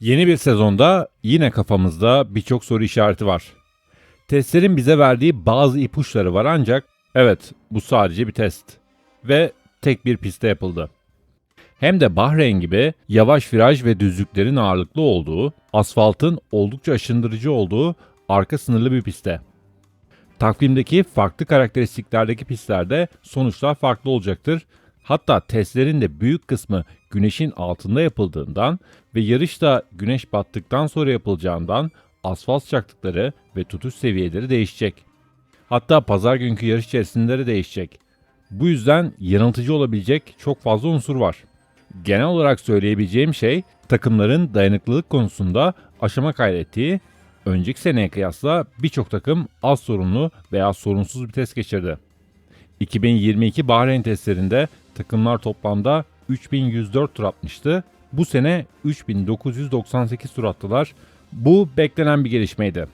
Yeni bir sezonda yine kafamızda birçok soru işareti var. Testlerin bize verdiği bazı ipuçları var ancak evet bu sadece bir test ve tek bir pistte yapıldı. Hem de Bahreyn gibi yavaş viraj ve düzlüklerin ağırlıklı olduğu, asfaltın oldukça aşındırıcı olduğu arka sınırlı bir pistte. Takvimdeki farklı karakteristiklerdeki pistlerde sonuçlar farklı olacaktır. Hatta testlerin de büyük kısmı güneşin altında yapıldığından ve yarış da güneş battıktan sonra yapılacağından asfalt sıcaklıkları ve tutuş seviyeleri değişecek. Hatta pazar günkü yarış içerisinde de değişecek. Bu yüzden yanıltıcı olabilecek çok fazla unsur var. Genel olarak söyleyebileceğim şey takımların dayanıklılık konusunda aşama kaydettiği, önceki seneye kıyasla birçok takım az sorunlu veya sorunsuz bir test geçirdi. 2022 Bahreyn testlerinde takımlar toplamda 3104 tur atmıştı. Bu sene 3998 tur attılar. Bu beklenen bir gelişmeydi.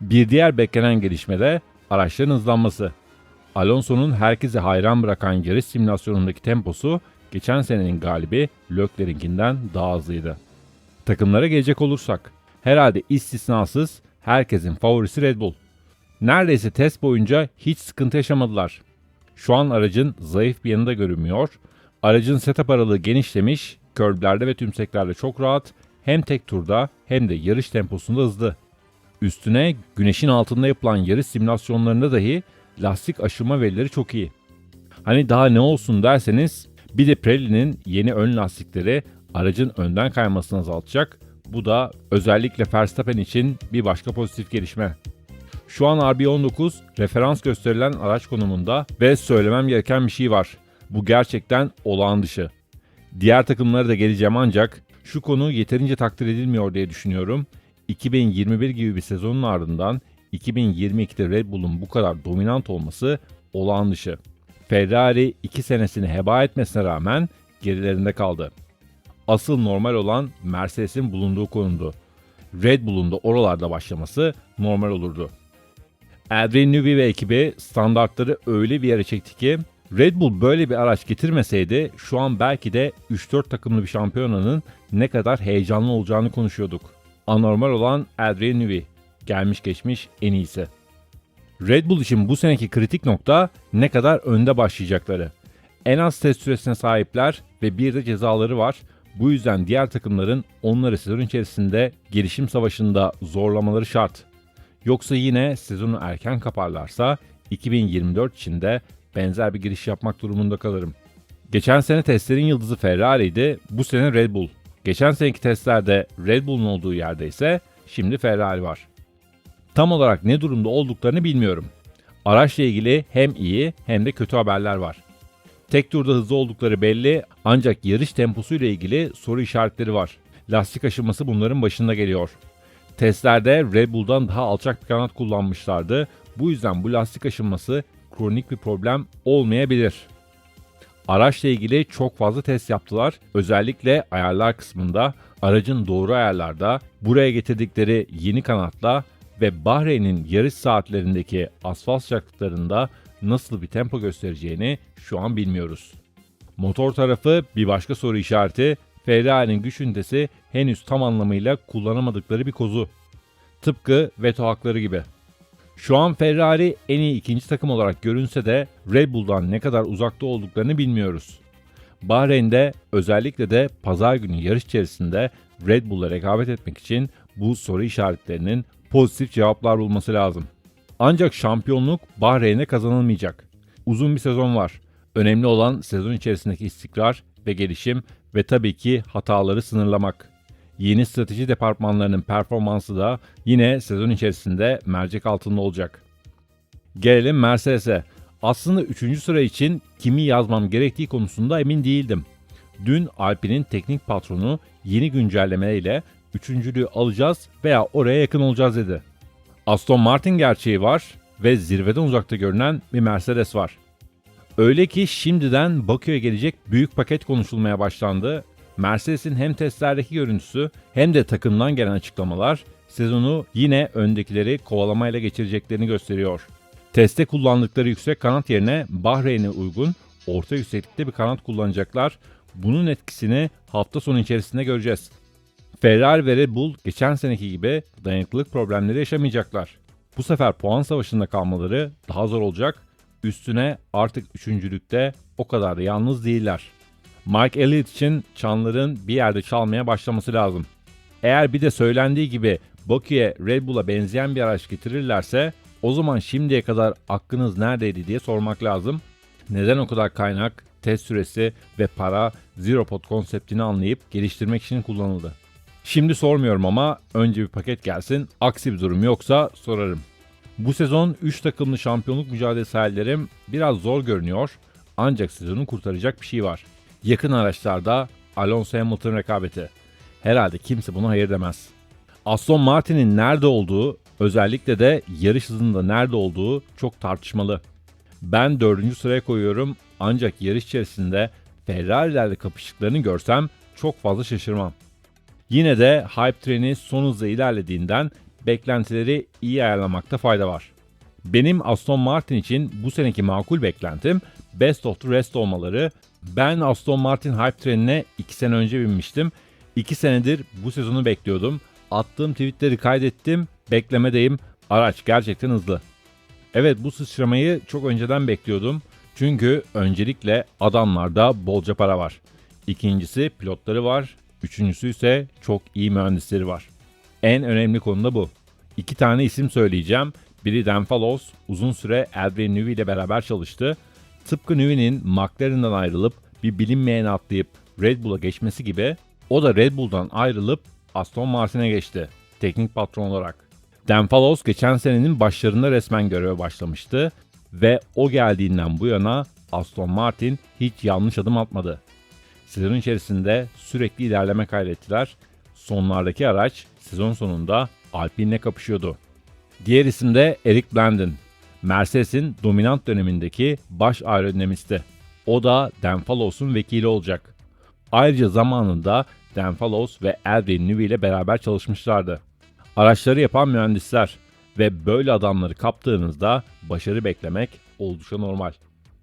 Bir diğer beklenen gelişme de araçların hızlanması. Alonso'nun herkese hayran bırakan yarış simülasyonundaki temposu geçen senenin galibi Leclerc'inkinden daha hızlıydı. Takımlara gelecek olursak, herhalde istisnasız herkesin favorisi Red Bull. Neredeyse test boyunca hiç sıkıntı yaşamadılar. Şu an aracın zayıf bir yanı da görünmüyor. Aracın setup aralığı genişlemiş, körblerde ve tümseklerde çok rahat, hem tek turda hem de yarış temposunda hızlı. Üstüne güneşin altında yapılan yarış simülasyonlarında dahi lastik aşırma verileri çok iyi. Hani daha ne olsun derseniz bir de Pirelli'nin yeni ön lastikleri aracın önden kaymasını azaltacak. Bu da özellikle Verstappen için bir başka pozitif gelişme. Şu an RB19 referans gösterilen araç konumunda ve söylemem gereken bir şey var. Bu gerçekten olağan dışı. Diğer takımlara da geleceğim ancak şu konu yeterince takdir edilmiyor diye düşünüyorum. 2021 gibi bir sezonun ardından 2022'de Red Bull'un bu kadar dominant olması olağan dışı. Ferrari 2 senesini heba etmesine rağmen gerilerinde kaldı. Asıl normal olan Mercedes'in bulunduğu konumdu. Red Bull'un da oralarda başlaması normal olurdu. Adrian Newey ve ekibi standartları öyle bir yere çekti ki Red Bull böyle bir araç getirmeseydi şu an belki de 3-4 takımlı bir şampiyonanın ne kadar heyecanlı olacağını konuşuyorduk. Anormal olan Adrian Newey. Gelmiş geçmiş en iyisi. Red Bull için bu seneki kritik nokta ne kadar önde başlayacakları. En az test süresine sahipler ve bir de cezaları var. Bu yüzden diğer takımların onları sezon içerisinde gelişim savaşında zorlamaları şart. Yoksa yine sezonu erken kaparlarsa 2024 içinde benzer bir giriş yapmak durumunda kalırım. Geçen sene testlerin yıldızı Ferrari'ydi, bu sene Red Bull. Geçen seneki testlerde Red Bull'un olduğu yerde ise şimdi Ferrari var. Tam olarak ne durumda olduklarını bilmiyorum. Araçla ilgili hem iyi hem de kötü haberler var. Tek turda hızlı oldukları belli ancak yarış temposuyla ilgili soru işaretleri var. Lastik aşınması bunların başında geliyor. Testlerde Red Bull'dan daha alçak bir kanat kullanmışlardı. Bu yüzden bu lastik aşınması kronik bir problem olmayabilir. Araçla ilgili çok fazla test yaptılar. Özellikle ayarlar kısmında aracın doğru ayarlarda buraya getirdikleri yeni kanatla ve Bahreyn'in yarış saatlerindeki asfalt sıcaklıklarında nasıl bir tempo göstereceğini şu an bilmiyoruz. Motor tarafı bir başka soru işareti. Ferrari'nin güç ünitesi henüz tam anlamıyla kullanamadıkları bir kozu. Tıpkı veto hakları gibi. Şu an Ferrari en iyi ikinci takım olarak görünse de Red Bull'dan ne kadar uzakta olduklarını bilmiyoruz. Bahreyn'de özellikle de pazar günü yarış içerisinde Red Bull'la rekabet etmek için bu soru işaretlerinin pozitif cevaplar bulması lazım. Ancak şampiyonluk Bahreyn'e kazanılmayacak. Uzun bir sezon var. Önemli olan sezon içerisindeki istikrar ve gelişim ve tabii ki hataları sınırlamak. Yeni strateji departmanlarının performansı da yine sezon içerisinde mercek altında olacak. Gelelim Mercedes'e. Aslında 3. sıra için kimi yazmam gerektiği konusunda emin değildim. Dün Alpine'in teknik patronu yeni güncellemeyle üçüncülüğü alacağız veya oraya yakın olacağız dedi. Aston Martin gerçeği var ve zirveden uzakta görünen bir Mercedes var. Öyle ki şimdiden Bakü'ye gelecek büyük paket konuşulmaya başlandı. Mercedes'in hem testlerdeki görüntüsü hem de takımdan gelen açıklamalar sezonu yine öndekileri kovalamayla geçireceklerini gösteriyor. Teste kullandıkları yüksek kanat yerine Bahreyn'e uygun orta yükseklikte bir kanat kullanacaklar. Bunun etkisini hafta sonu içerisinde göreceğiz. Ferrari ve Red Bull geçen seneki gibi dayanıklılık problemleri yaşamayacaklar. Bu sefer puan savaşında kalmaları daha zor olacak. Üstüne artık üçüncülükte o kadar da yalnız değiller. Mike Elliott için çanların bir yerde çalmaya başlaması lazım. Eğer bir de söylendiği gibi Bakü'ye Red Bull'a benzeyen bir araç getirirlerse o zaman şimdiye kadar hakkınız neredeydi diye sormak lazım. Neden o kadar kaynak, test süresi ve para Zero Pod konseptini anlayıp geliştirmek için kullanıldı? Şimdi sormuyorum ama önce bir paket gelsin. Aksi bir durum yoksa sorarım. Bu sezon 3 takımlı şampiyonluk mücadelesi hayallerim biraz zor görünüyor. Ancak sezonu kurtaracak bir şey var. Yakın araçlarda Alonso Hamilton rekabeti. Herhalde kimse buna hayır demez. Aston Martin'in nerede olduğu, özellikle de yarış hızında nerede olduğu çok tartışmalı. Ben dördüncü sıraya koyuyorum ancak yarış içerisinde Ferrari'lerle kapıştıklarını görsem çok fazla şaşırmam. Yine de hype treni son hızla ilerlediğinden beklentileri iyi ayarlamakta fayda var. Benim Aston Martin için bu seneki makul beklentim best of the rest olmaları. Ben Aston Martin hype trenine 2 sene önce binmiştim. 2 senedir bu sezonu bekliyordum. Attığım tweetleri kaydettim. Beklemedeyim. Araç gerçekten hızlı. Evet bu sıçramayı çok önceden bekliyordum. Çünkü öncelikle adamlarda bolca para var. İkincisi pilotları var. Üçüncüsü ise çok iyi mühendisleri var. En önemli konu da bu. İki tane isim söyleyeceğim. Biri Dan Fallows uzun süre Adrian Newey ile beraber çalıştı. Tıpkı Newey'nin McLaren'dan ayrılıp bir bilinmeyen atlayıp Red Bull'a geçmesi gibi o da Red Bull'dan ayrılıp Aston Martin'e geçti teknik patron olarak. Dan Fallows geçen senenin başlarında resmen göreve başlamıştı ve o geldiğinden bu yana Aston Martin hiç yanlış adım atmadı. Sezon içerisinde sürekli ilerleme kaydettiler. Sonlardaki araç sezon sonunda Alpine'le kapışıyordu. Diğer isim de Eric Blandon. Mercedes'in dominant dönemindeki baş aerodinamisti. O da Dan Fallows'un vekili olacak. Ayrıca zamanında Dan Fallows ve Adrian Newey ile beraber çalışmışlardı. Araçları yapan mühendisler ve böyle adamları kaptığınızda başarı beklemek oldukça normal.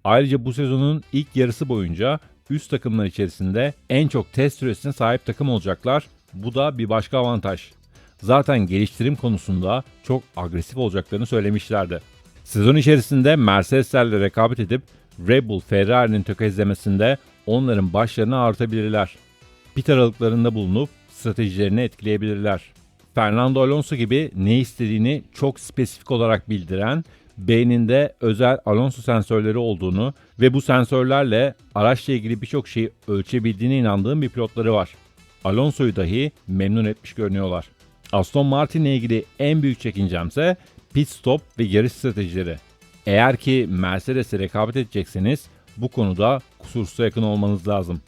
Ayrıca bu sezonun ilk yarısı boyunca üst takımlar içerisinde en çok test süresine sahip takım olacaklar. Bu da bir başka avantaj. Zaten geliştirim konusunda çok agresif olacaklarını söylemişlerdi. Sezon içerisinde Mercedeslerle rekabet edip Red Bull Ferrari'nin tökezlemesinde onların başlarını artabilirler. Pit aralıklarında bulunup stratejilerini etkileyebilirler. Fernando Alonso gibi ne istediğini çok spesifik olarak bildiren, beyninde özel Alonso sensörleri olduğunu ve bu sensörlerle araçla ilgili birçok şeyi ölçebildiğine inandığım bir pilotları var. Alonso'yu dahi memnun etmiş görünüyorlar. Aston Martin ile ilgili en büyük çekincemse pit stop ve yarış stratejileri. Eğer ki Mercedes'e rekabet edecekseniz bu konuda kusursuza yakın olmanız lazım.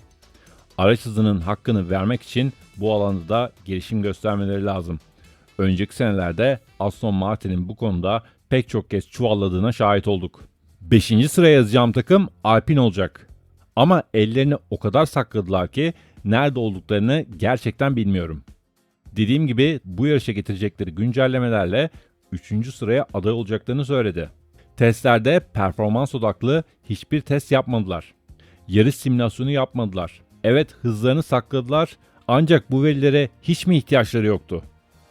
Araç hızının hakkını vermek için bu alanda da gelişim göstermeleri lazım. Önceki senelerde Aston Martin'in bu konuda pek çok kez çuvalladığına şahit olduk. 5. sıraya yazacağım takım Alpine olacak. Ama ellerini o kadar sakladılar ki nerede olduklarını gerçekten bilmiyorum. Dediğim gibi bu yarışa getirecekleri güncellemelerle 3. sıraya aday olacaklarını söyledi. Testlerde performans odaklı hiçbir test yapmadılar. Yarış simülasyonu yapmadılar. Evet hızlarını sakladılar ancak bu verilere hiç mi ihtiyaçları yoktu?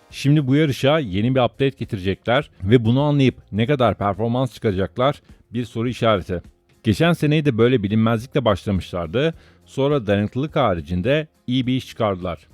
Şimdi bu yarışa yeni bir update getirecekler ve bunu anlayıp ne kadar performans çıkaracaklar bir soru işareti. Geçen seneyi de böyle bilinmezlikle başlamışlardı. Sonra dayanıklılık haricinde iyi bir iş çıkardılar.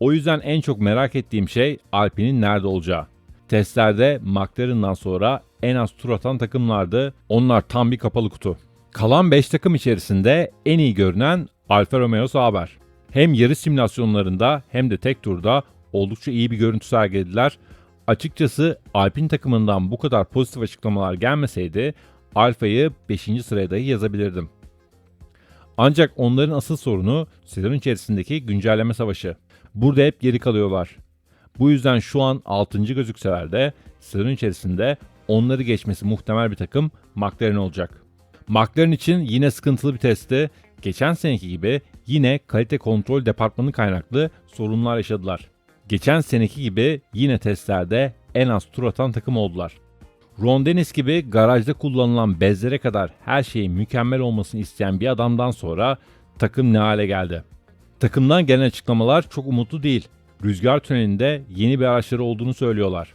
O yüzden en çok merak ettiğim şey Alpine'in nerede olacağı. Testlerde McLaren'dan sonra en az tur atan takımlardı. Onlar tam bir kapalı kutu. Kalan 5 takım içerisinde en iyi görünen Alfa Romeo Sauber. Hem yarış simülasyonlarında hem de tek turda oldukça iyi bir görüntü sergilediler. Açıkçası Alpine takımından bu kadar pozitif açıklamalar gelmeseydi Alfa'yı 5. sıraya dahi yazabilirdim. Ancak onların asıl sorunu sezon içerisindeki güncelleme savaşı. Burada hep geri kalıyorlar. Bu yüzden şu an 6. gözükseler de sezon içerisinde onları geçmesi muhtemel bir takım McLaren olacak. McLaren için yine sıkıntılı bir testte geçen seneki gibi yine kalite kontrol departmanı kaynaklı sorunlar yaşadılar. Geçen seneki gibi yine testlerde en az tur atan takım oldular. Ron Dennis gibi garajda kullanılan bezlere kadar her şeyin mükemmel olmasını isteyen bir adamdan sonra takım ne hale geldi? Takımdan gelen açıklamalar çok umutlu değil. rüzgar tünelinde yeni bir araçları olduğunu söylüyorlar.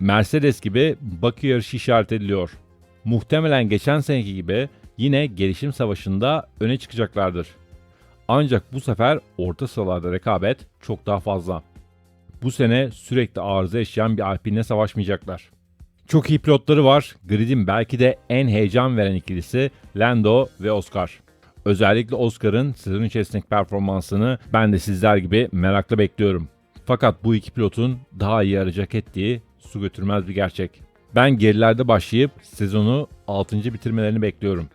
Mercedes gibi Bakü yarışı işaret ediliyor. Muhtemelen geçen seneki gibi yine gelişim savaşında öne çıkacaklardır. Ancak bu sefer orta sıralarda rekabet çok daha fazla. Bu sene sürekli arıza yaşayan bir Alpine'le savaşmayacaklar. Çok iyi pilotları var. Grid'in belki de en heyecan veren ikilisi Lando ve Oscar. Özellikle Oscar'ın sezon içerisindeki performansını ben de sizler gibi merakla bekliyorum. Fakat bu iki pilotun daha iyi arayacak ettiği su götürmez bir gerçek. Ben gerilerde başlayıp sezonu 6. bitirmelerini bekliyorum.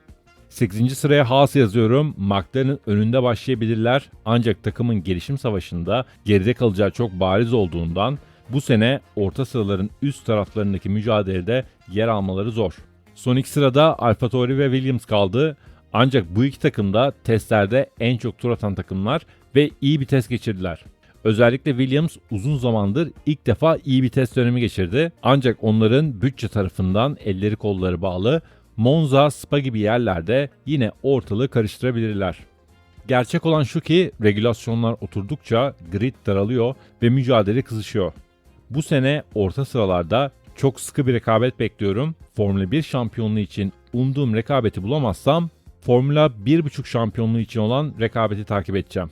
8. sıraya Haas yazıyorum. McLaren'ın önünde başlayabilirler ancak takımın gelişim savaşında geride kalacağı çok bariz olduğundan bu sene orta sıraların üst taraflarındaki mücadelede yer almaları zor. Son iki sırada AlphaTauri ve Williams kaldı. Ancak bu iki takım da testlerde en çok tur atan takımlar ve iyi bir test geçirdiler. Özellikle Williams uzun zamandır ilk defa iyi bir test dönemi geçirdi. Ancak onların bütçe tarafından elleri kolları bağlı. Monza, Spa gibi yerlerde yine ortalığı karıştırabilirler. Gerçek olan şu ki regülasyonlar oturdukça grid daralıyor ve mücadele kızışıyor. Bu sene orta sıralarda çok sıkı bir rekabet bekliyorum. Formula 1 şampiyonluğu için umduğum rekabeti bulamazsam Formula 1.5 şampiyonluğu için olan rekabeti takip edeceğim.